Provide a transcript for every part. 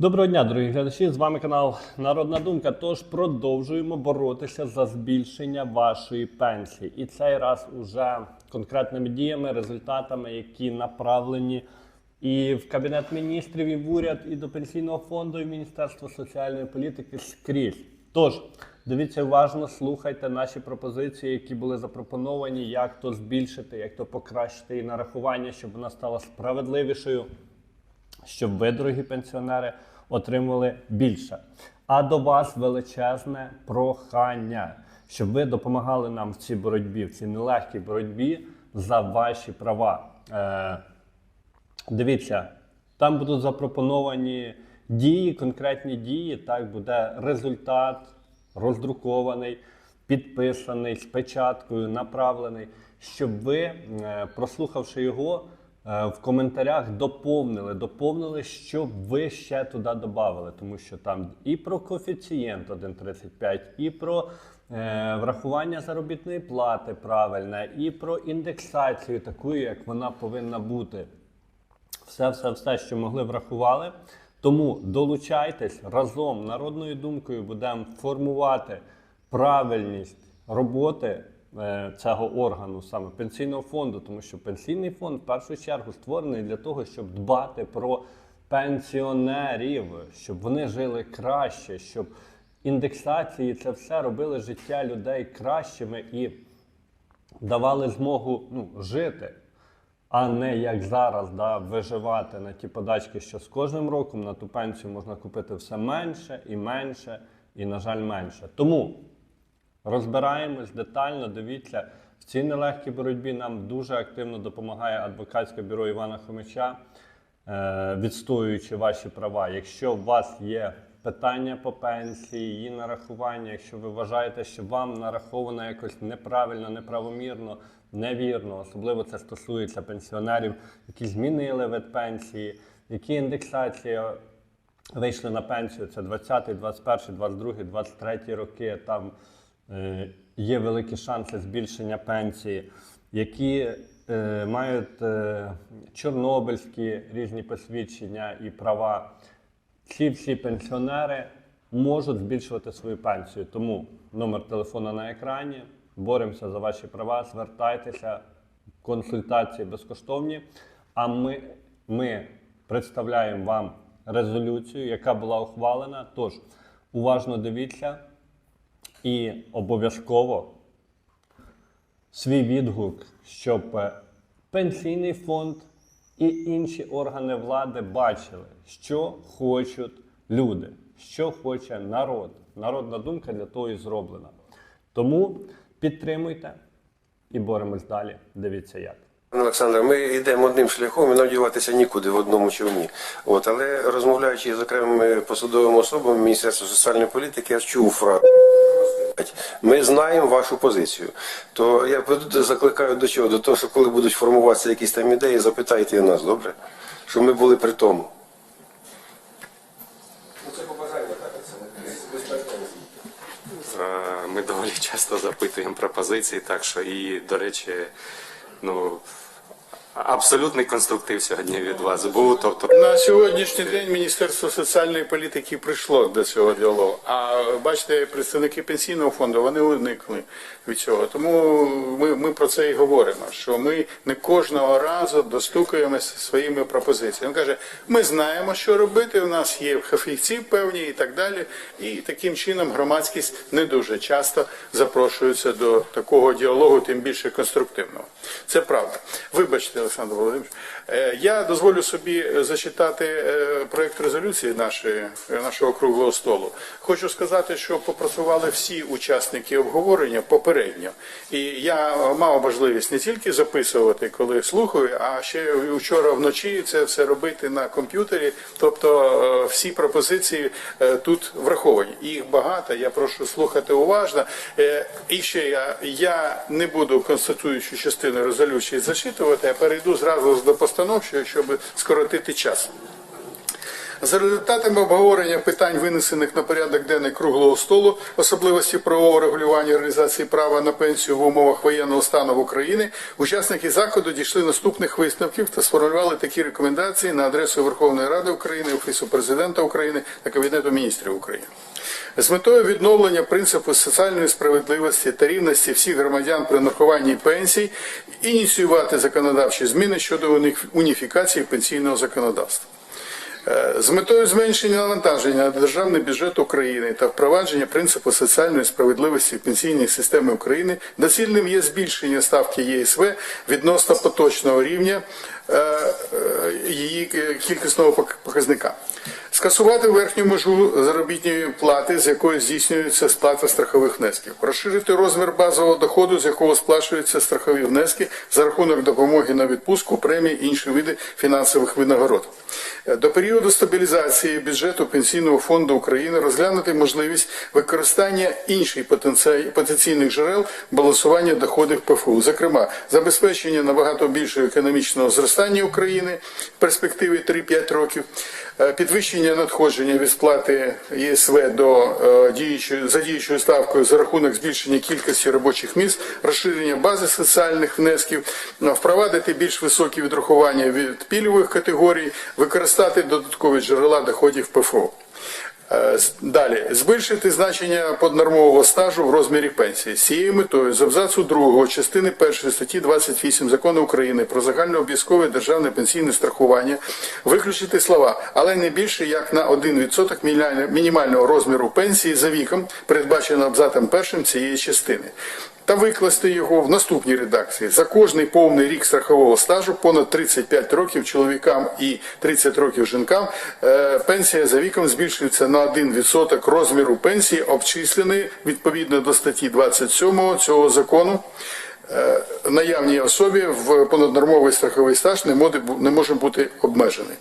Доброго дня, дорогі глядачі. З вами канал Народна Думка. Тож продовжуємо боротися за збільшення вашої пенсії. І цей раз уже конкретними діями, результатами, які направлені і в Кабінет міністрів, і в уряд, і до пенсійного фонду, і в Міністерство соціальної політики скрізь. Тож дивіться уважно, слухайте наші пропозиції, які були запропоновані, як то збільшити, як то покращити її нарахування, щоб вона стала справедливішою щоб ви, дорогі пенсіонери, отримували більше. А до вас величезне прохання, щоб ви допомагали нам в цій боротьбі, в цій нелегкій боротьбі за ваші права. Е, дивіться, там будуть запропоновані дії, конкретні дії. Так буде результат роздрукований, підписаний з печаткою, направлений, щоб ви, е, прослухавши його, в коментарях доповнили, доповнили, щоб ви ще туди додали, тому що там і про коефіцієнт 1,35, і про е, врахування заробітної плати правильне, і про індексацію, таку, як вона повинна бути все, все, все, що могли, врахували. Тому долучайтесь разом народною думкою будемо формувати правильність роботи е, цього органу, саме пенсійного фонду, тому що пенсійний фонд в першу чергу створений для того, щоб дбати про пенсіонерів, щоб вони жили краще, щоб індексації це все робили життя людей кращими і давали змогу ну, жити, а не як зараз да, виживати на ті подачки, що з кожним роком на ту пенсію можна купити все менше і менше, і, на жаль, менше. Тому розбираємось детально, дивіться. В цій нелегкій боротьбі нам дуже активно допомагає адвокатське бюро Івана Хомича, е, відстоюючи ваші права. Якщо у вас є питання по пенсії, її нарахування, якщо ви вважаєте, що вам нараховано якось неправильно, неправомірно, невірно, особливо це стосується пенсіонерів, які змінили вид пенсії, які індексації вийшли на пенсію, це 20, 21, 22, 23 роки. Там є великі шанси збільшення пенсії, які е, мають е, чорнобильські різні посвідчення і права. Ці всі пенсіонери можуть збільшувати свою пенсію. Тому номер телефону на екрані. Боремося за ваші права, звертайтеся, консультації безкоштовні. А ми, ми представляємо вам резолюцію, яка була ухвалена. Тож уважно дивіться і обов'язково свій відгук, щоб е, пенсійний фонд і інші органи влади бачили, що хочуть люди, що хоче народ. Народна думка для того і зроблена. Тому підтримуйте і боремось далі. Дивіться як. Олександр, ми йдемо одним шляхом і нам нікуди в одному човні. От, але розмовляючи з окремими посадовими особами Міністерства соціальної політики, я чув фразу. Ми знаємо вашу позицію. То я закликаю до чого? До того, що коли будуть формуватися якісь там ідеї, запитайте нас, добре? Щоб ми були при тому. Ну, Е, Ми доволі часто запитуємо пропозиції, так що і, до речі, ну абсолютний конструктив сьогодні від вас був. Тобто, На сьогоднішній день Міністерство соціальної політики прийшло до цього діалогу. А бачите, представники пенсійного фонду вони уникли від цього. Тому ми, ми про це і говоримо. Що ми не кожного разу достукуємося своїми пропозиціями. Він каже, ми знаємо, що робити. У нас є фахівці певні і так далі. І таким чином громадськість не дуже часто запрошується до такого діалогу, тим більше конструктивного. Це правда. Вибачте, Олександр Володимирович. Е, Я дозволю собі зачитати е, проект резолюції нашого круглого столу. Хочу сказати, що попрацювали всі учасники обговорення попередньо. І я мав можливість не тільки записувати, коли слухаю, а ще вчора вночі це все робити на комп'ютері. Тобто е, всі пропозиції е, тут враховані. Їх багато. Я прошу слухати уважно. Е, І ще я, я не буду констатуючу частину резолюції зачитувати, а перейду зразу до постановчої, щоб скоротити час. За результатами обговорення питань, винесених на порядок денний круглого столу, особливості правового регулювання реалізації права на пенсію в умовах воєнного стану в Україні, учасники заходу дійшли наступних висновків та сформулювали такі рекомендації на адресу Верховної Ради України, Офісу президента України та Кабінету міністрів України. З метою відновлення принципу соціальної справедливості та рівності всіх громадян при нарахуванні пенсій ініціювати законодавчі зміни щодо уніфікації пенсійного законодавства. Е, З метою зменшення навантаження на державний бюджет України та впровадження принципу соціальної справедливості в пенсійній системі України доцільним є збільшення ставки ЄСВ відносно поточного рівня е, е, її кількісного показника. Скасувати верхню межу заробітної плати, з якої здійснюється сплата страхових внесків, розширити розмір базового доходу, з якого сплачуються страхові внески за рахунок допомоги на відпустку, премії і інші види фінансових винагород. До періоду стабілізації бюджету Пенсійного фонду України розглянути можливість використання інших потенційних джерел балансування доходів ПФУ, зокрема забезпечення набагато більшого економічного зростання України в перспективі 3-5 років, е, підвищення надходження від сплати ЄСВ до е, діючої за діючою ставкою за рахунок збільшення кількості робочих місць, розширення бази соціальних внесків, впровадити більш високі відрахування від пільгових категорій, використати додаткові джерела доходів ПФО. Е, Далі збільшити значення поднормового стажу в розмірі пенсії. З цією метою з абзацу 2 частини 1 статті 28 закону України про загальнообов'язкове державне пенсійне страхування виключити слова, але не більше як на 1% мінімального- розміру пенсії за віком, передбачено абзацом першим цієї частини. Та викласти його в наступній редакції. За кожний повний рік страхового стажу понад 35 років чоловікам і 30 років жінкам е, пенсія за віком збільшується на 1% розміру пенсії, обчисленої відповідно до статті 27 цього закону. Е, Наявній особі в понаднормовий страховий стаж не може, бу- не може бути обмежений.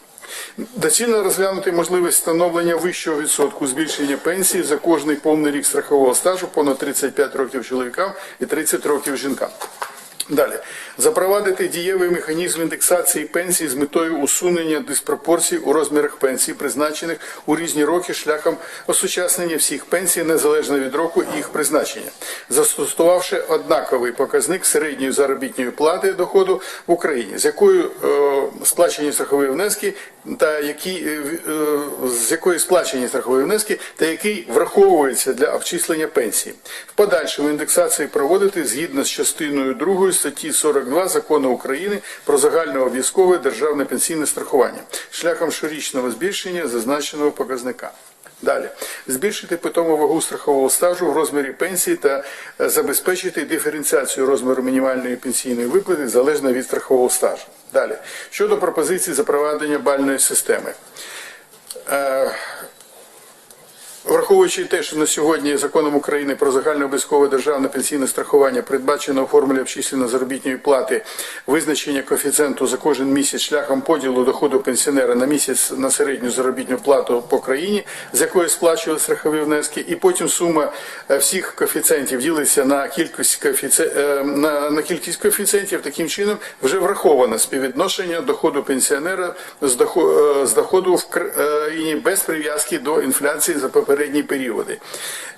Доцільно розглянути можливість встановлення вищого відсотку збільшення пенсії за кожний повний рік страхового стажу понад 35 років чоловікам і 30 років жінкам. Далі запровадити дієвий механізм індексації пенсій з метою усунення диспропорцій у розмірах пенсій, призначених у різні роки шляхом осучаснення всіх пенсій незалежно від року їх призначення, застосувавши однаковий показник середньої заробітної плати доходу в Україні, з якою е, сплачені страхові внески та які е, е, з якої сплачені страхові внески та який враховується для обчислення пенсії. В подальшому індексації проводити згідно з частиною 2 статті 42 закону України про загальнообов'язкове державне пенсійне страхування шляхом щорічного збільшення зазначеного показника. Далі збільшити питому вагу страхового стажу в розмірі пенсії та е, забезпечити диференціацію розміру мінімальної пенсійної виплати залежно від страхового стажу. Далі щодо пропозиції запровадження бальної системи. Е, Враховуючи те, що на сьогодні законом України про загальнообов'язкове державне пенсійне страхування передбачено у формулі обчислення заробітної плати визначення коефіцієнту за кожен місяць шляхом поділу доходу пенсіонера на місяць на середню заробітну плату по країні, з якої сплачували страхові внески, і потім сума е, всіх коефіцієнтів ділиться на кількість коефіці... е, на, на кількість коефіцієнтів. Таким чином вже враховано співвідношення доходу пенсіонера з доходу, з доходу в країні без прив'язки до інфляції за попередні періоди.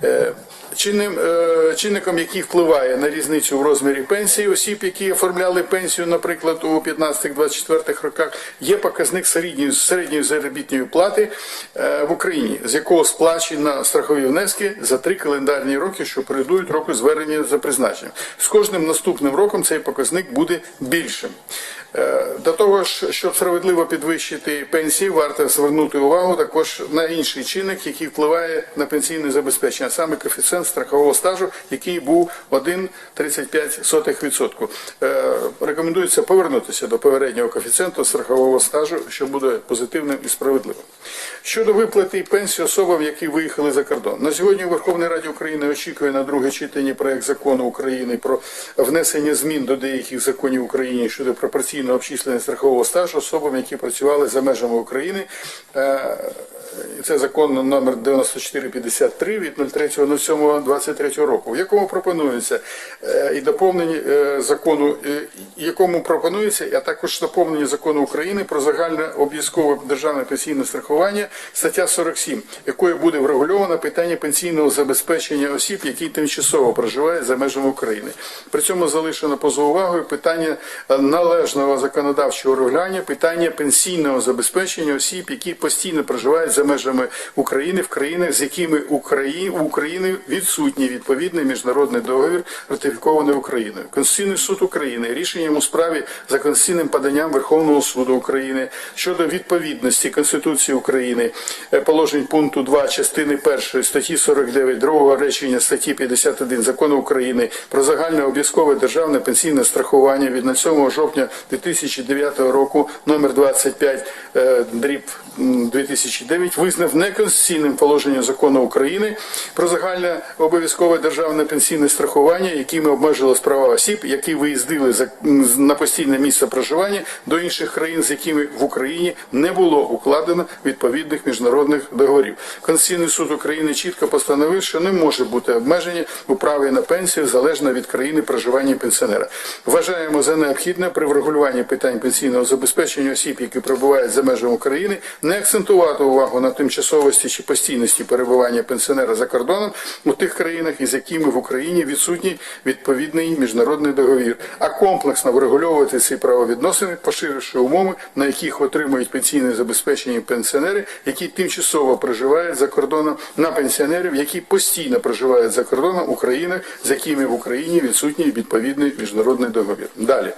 Е, Чинним, е, чинником, який впливає на різницю в розмірі пенсії осіб, які оформляли пенсію, наприклад, у 15-24 роках, є показник середньої, середньої заробітної плати е, в Україні, з якого сплачено страхові внески за три календарні роки, що передують року звернення за призначенням. З кожним наступним роком цей показник буде більшим. Е, До того ж, щоб справедливо підвищити пенсії, варто звернути увагу також на інший чинник, який впливає на пенсійне забезпечення, саме коефіцієнт страхового стажу, який був 1,35%. Е, Рекомендується повернутися до попереднього коефіцієнту страхового стажу, що буде позитивним і справедливим. Щодо виплати пенсії особам, які виїхали за кордон. На сьогодні у Верховній Раді України очікує на друге читання проект закону України про внесення змін до деяких законів України щодо пропорційного обчислення страхового стажу особам, які працювали за межами України. Е, це закон номер 9453 від 03.07.23 року, в якому пропонується е, і доповнені е, закону, якому пропонується, а також доповнені закону України про загальне обов'язкове державне пенсійне страхування, стаття 47, якою буде врегульовано питання пенсійного забезпечення осіб, які тимчасово проживають за межами України. При цьому залишено поза увагою питання е, належного законодавчого регулювання, питання пенсійного забезпечення осіб, які постійно проживають за межами України в країнах, з якими у України відсутній відповідний міжнародний договір, ратифікований Україною. Конституційний суд України рішенням у справі за конституційним поданням Верховного суду України щодо відповідності Конституції України е, положень пункту 2 частини 1 статті 49 другого речення статті 51 Закону України про загальне обов'язкове державне пенсійне страхування від 7 жовтня 2009 року номер 25 е, дріб м, 2009 визнав неконституційним положення закону України про загальне обов'язкове державне пенсійне страхування, якими обмежилось права осіб, які виїздили на постійне місце проживання до інших країн, з якими в Україні не було укладено відповідних міжнародних договорів. Конституційний суд України чітко постановив, що не може бути обмеження у праві на пенсію залежно від країни проживання пенсіонера. Вважаємо за необхідне при врегулюванні питань пенсійного забезпечення осіб, які перебувають за межами України, не акцентувати увагу на тимчасовості чи постійності перебування пенсіонера за кордоном у тих країнах, із якими в Україні відсутній відповідний міжнародний договір, а комплексно врегульовувати ці правовідносини, поширивши умови, на яких отримують пенсійне забезпечення пенсіонери, які тимчасово проживають за кордоном, на пенсіонерів, які постійно проживають за кордоном у з якими в Україні відсутній відповідний міжнародний договір. Далі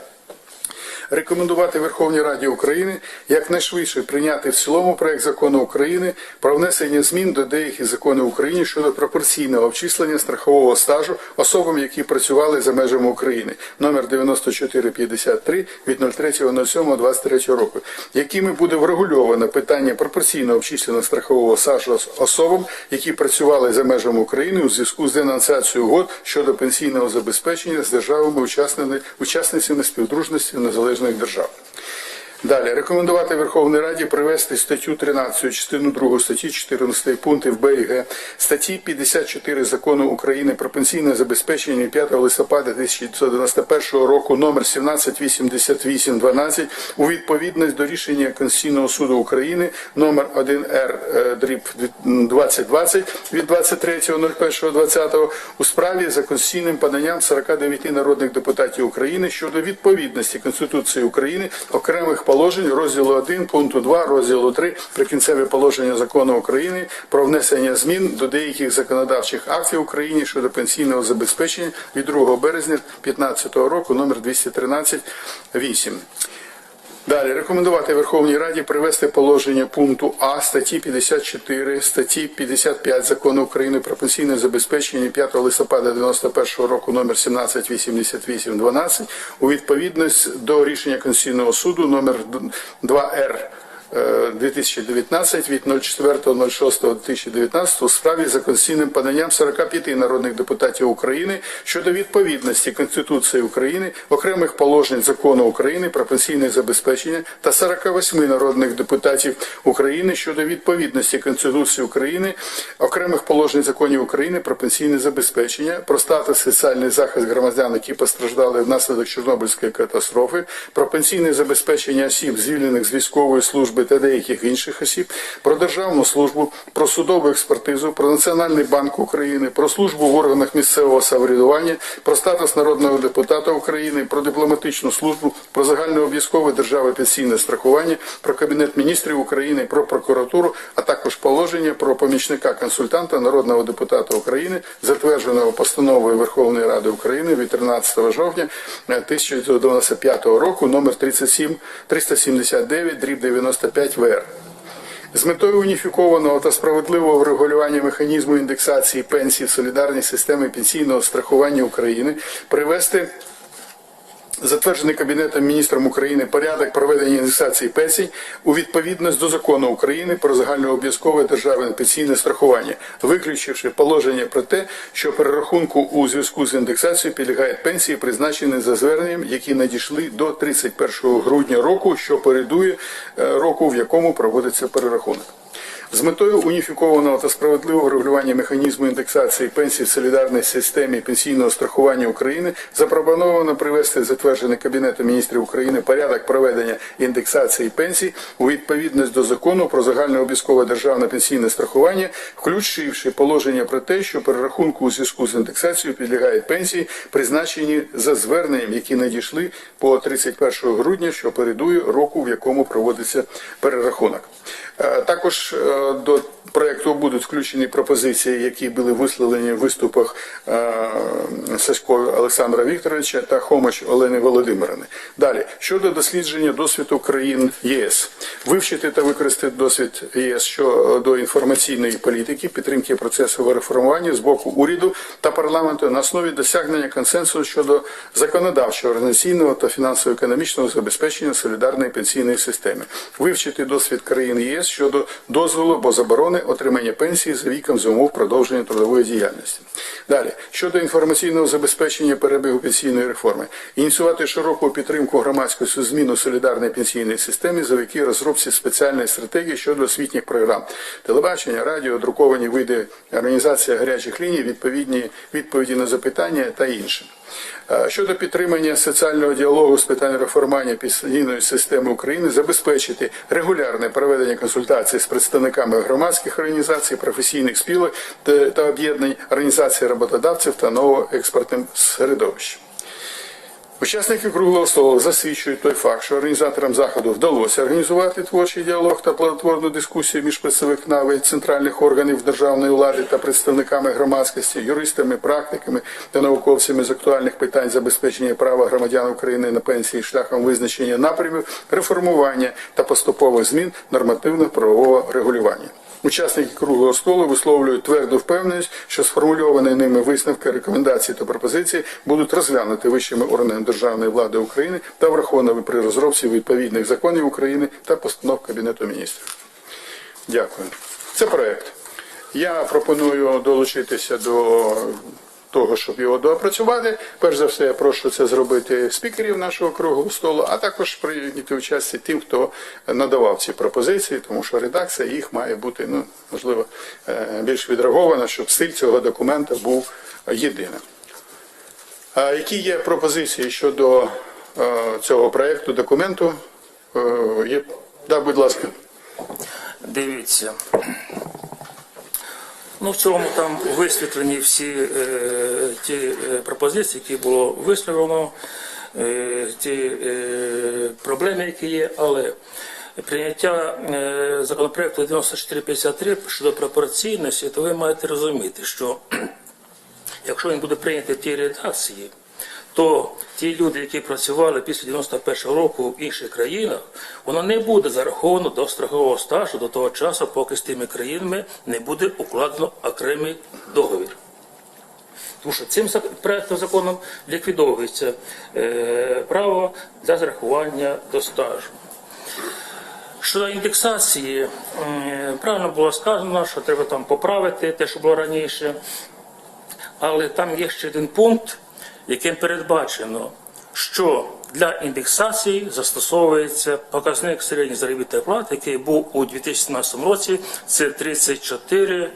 рекомендувати Верховній Раді України якнайшвидше прийняти в цілому проект закону України про внесення змін до деяких законів України щодо пропорційного обчислення страхового стажу особам, які працювали за межами України, номер 9453 від 03.07.23 року, якими буде врегульовано питання пропорційного обчислення страхового стажу особам, які працювали за межами України у зв'язку з денонсацією угод щодо пенсійного забезпечення з державами учасницями співдружності незалежних держав. Далі. Рекомендувати Верховній Раді привести статтю 13, частину 2 статті 14 пунктів Б і Г статті 54 закону України про пенсійне забезпечення 5 листопада 1991 року номер 1788-12 у відповідність до рішення Конституційного суду України номер 1 Р е, дріб 2020 від 23.01.20 у справі за конституційним поданням 49 народних депутатів України щодо відповідності Конституції України окремих положень розділу 1 пункту 2 розділу 3 прикінцеві положення закону України про внесення змін до деяких законодавчих актів України щодо пенсійного забезпечення від 2 березня 2015 року номер 213 8. Далі рекомендувати Верховній Раді привести положення пункту А статті 54, статті 55 закону України про пенсійне забезпечення 5 листопада 91 року номер 1788-12 у відповідність до рішення Конституційного суду номер 2Р е, 2019 від 04.06.2019 у справі за конституційним поданням 45 народних депутатів України щодо відповідності Конституції України, окремих положень закону України про пенсійне забезпечення та 48 народних депутатів України щодо відповідності Конституції України, окремих положень законів України про пенсійне забезпечення, про статус соціальний захист громадян, які постраждали внаслідок Чорнобильської катастрофи, про пенсійне забезпечення осіб, звільнених з військової служби та деяких інших осіб, про державну службу, про судову експертизу, про Національний банк України, про службу в органах місцевого самоврядування, про статус народного депутата України, про дипломатичну службу, про загальнообов'язкове державне пенсійне страхування, про Кабінет міністрів України, про прокуратуру, а також положення про помічника консультанта народного депутата України, затвердженого постановою Верховної Ради України від 13 жовтня е, 1995 року, номер 37 379 дріб 95 ВР. З метою уніфікованого та справедливого врегулювання механізму індексації пенсій в солідарній системі пенсійного страхування України привести затверджений Кабінетом міністром України порядок проведення індексації пенсій у відповідність до закону України про загальнообов'язкове державне пенсійне страхування, виключивши положення про те, що перерахунку у зв'язку з індексацією підлягають пенсії, призначені за зверненням, які надійшли до 31 грудня року, що передує е, року, в якому проводиться перерахунок. З метою уніфікованого та справедливого регулювання механізму індексації пенсій в солідарній системі пенсійного страхування України запропоновано привести затверджений Кабінетом міністрів України порядок проведення індексації пенсій у відповідність до закону про загальнообов'язкове державне пенсійне страхування, включивши положення про те, що перерахунку у зв'язку з індексацією підлягають пенсії, призначені за зверненням, які надійшли по 31 грудня, що передує року, в якому проводиться перерахунок. Е, Також е, до проекту будуть включені пропозиції, які були висловлені в виступах е, Сашко Олександра Вікторовича та Хомач Олени Володимирівни. Далі щодо дослідження досвіду країн ЄС, вивчити та використати досвід ЄС щодо інформаційної політики, підтримки процесу реформування з боку уряду та парламенту на основі досягнення консенсусу щодо законодавчого, організаційного та фінансово-економічного забезпечення солідарної пенсійної системи, вивчити досвід країн ЄС щодо дозволу або заборони отримання пенсії за віком за умов продовження трудової діяльності. Далі щодо інформаційного забезпечення перебігу пенсійної реформи, ініціювати широку підтримку громадськості зміну солідарної пенсійної системи завдяки розробці спеціальної стратегії щодо освітніх програм, телебачення, радіо, друковані види організація гарячих ліній, відповідні відповіді на запитання та інше. Е, Щодо підтримання соціального діалогу з питань реформування пенсійної системи України, забезпечити регулярне проведення консультацій з представниками громадських організацій, професійних спілок та та об'єднань, організацій роботодавців та нового експортним середовища. Учасники круглого столу засвідчують той факт, що організаторам заходу вдалося організувати творчий діалог та плодотворну дискусію між представниками центральних органів державної влади та представниками громадськості, юристами, практиками та науковцями з актуальних питань забезпечення права громадян України на пенсії шляхом визначення напрямів реформування та поступових змін нормативно-правового регулювання. Учасники круглого столу висловлюють тверду впевненість, що сформульовані ними висновки, рекомендації та пропозиції будуть розглянуті вищими органами державної влади України та враховані при розробці відповідних законів України та постанов Кабінету міністрів. Дякую. Це проект. Я пропоную долучитися до того, щоб його доопрацювати. Перш за все, я прошу це зробити спікерів нашого круглого столу, а також прийняти участь тим, хто надавав ці пропозиції, тому що редакція їх має бути, ну можливо, е, більш відреагована, щоб стиль цього документа був єдиним. Які є пропозиції щодо е, цього проекту документу? Е, Є? Будь ласка. Дивіться. Ну, в цілому там висвітлені всі е, ті е, пропозиції, які було висловлено, е, ті е, проблеми, які є, але прийняття е, законопроекту 9453 щодо пропорційності, то ви маєте розуміти, що якщо він буде прийнятий в тій редакції, то ті люди, які працювали після 91-го року в інших країнах, воно не буде зараховано до страхового стажу до того часу, поки з тими країнами не буде укладено окремий договір. Тому що цим проектом законом ліквідовується е, право для зарахування до стажу. Щодо індексації, м, правильно було сказано, що треба там поправити те, що було раніше. Але там є ще один пункт, яким передбачено, що для індексації застосовується показник середньої заробітної плати, який був у 2017 році. Це 34, м,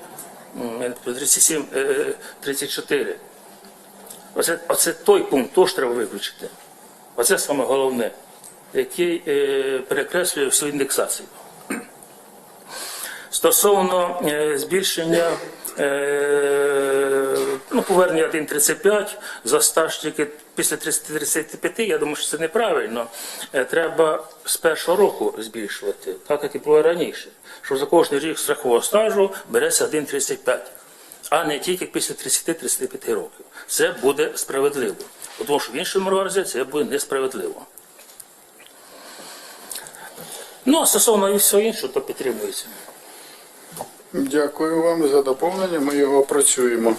я не пам'ятаю, 37, е, 34. Оце, той пункт теж треба виключити. Оце саме головне, який е, перекреслює всю індексацію. Стосовно е, збільшення е, ну, повернення 1,35 за стаж тільки після 30-35, я думаю, що це неправильно. Е, Треба з першого року збільшувати, так як і було раніше. Що за кожний рік страхового стажу береться 1,35, а не тільки після 30-35 років. Це буде справедливо. Тому що в іншому разі це буде несправедливо. Ну, а стосовно і всього іншого, то підтримується. Дякую вам за доповнення. Ми його опрацюємо.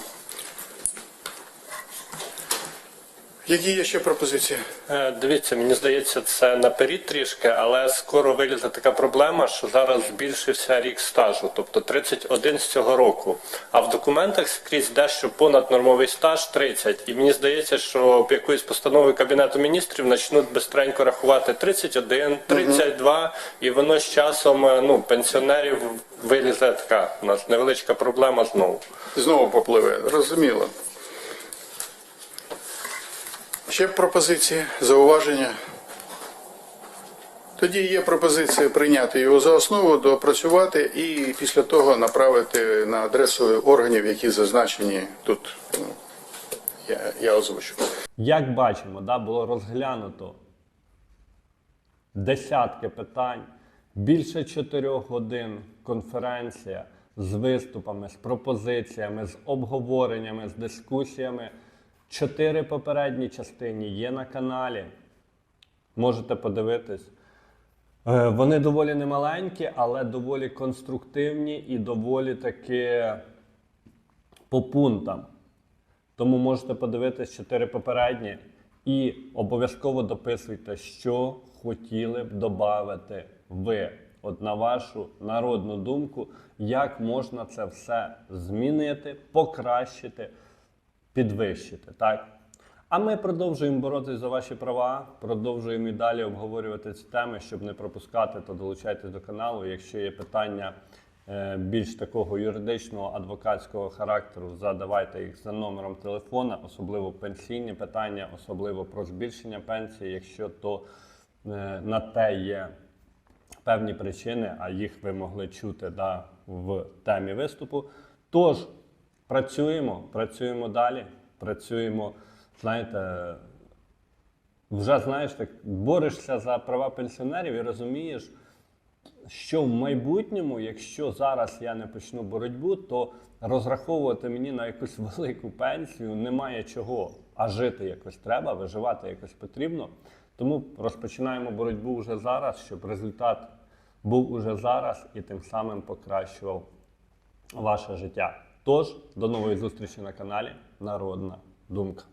Які є ще пропозиції? Е, Дивіться, мені здається, це наперед трішки, але скоро вилізе така проблема, що зараз збільшився рік стажу, тобто 31 з цього року. А в документах скрізь дещо понад нормовий стаж 30. І мені здається, що в якоїсь постанови Кабінету міністрів почнуть безстренько рахувати 31, 32, і воно з часом е, ну, пенсіонерів вилізе така у нас невеличка проблема знову. Знову попливе, розуміло. Ще пропозиції, зауваження. Тоді є пропозиція прийняти його за основу, доопрацювати і після того направити на адресу органів, які зазначені тут. ну, Я, я озвучу. Як бачимо, да, було розглянуто десятки питань, більше чотирьох годин конференція з виступами, з пропозиціями, з обговореннями, з дискусіями. Чотири попередні частини є на каналі. Можете подивитись. Е, Вони доволі немаленькі, але доволі конструктивні і доволі таки по пунктам. Тому можете подивитись чотири попередні і обов'язково дописуйте, що хотіли б додати ви. От на вашу народну думку, як можна це все змінити, покращити, підвищити. Так? А ми продовжуємо боротися за ваші права, продовжуємо і далі обговорювати ці теми, щоб не пропускати, то долучайтесь до каналу. Якщо є питання е, більш такого юридичного адвокатського характеру, задавайте їх за номером телефона, особливо пенсійні питання, особливо про збільшення пенсії, якщо то е, на те є певні причини, а їх ви могли чути да, в темі виступу. Тож працюємо, працюємо далі, працюємо, знаєте, вже знаєш, так борешся за права пенсіонерів і розумієш, що в майбутньому, якщо зараз я не почну боротьбу, то розраховувати мені на якусь велику пенсію немає чого. А жити якось треба, виживати якось потрібно. Тому розпочинаємо боротьбу вже зараз, щоб результат був уже зараз і тим самим покращував ваше життя. Тож, до нової зустрічі на каналі Народна Думка.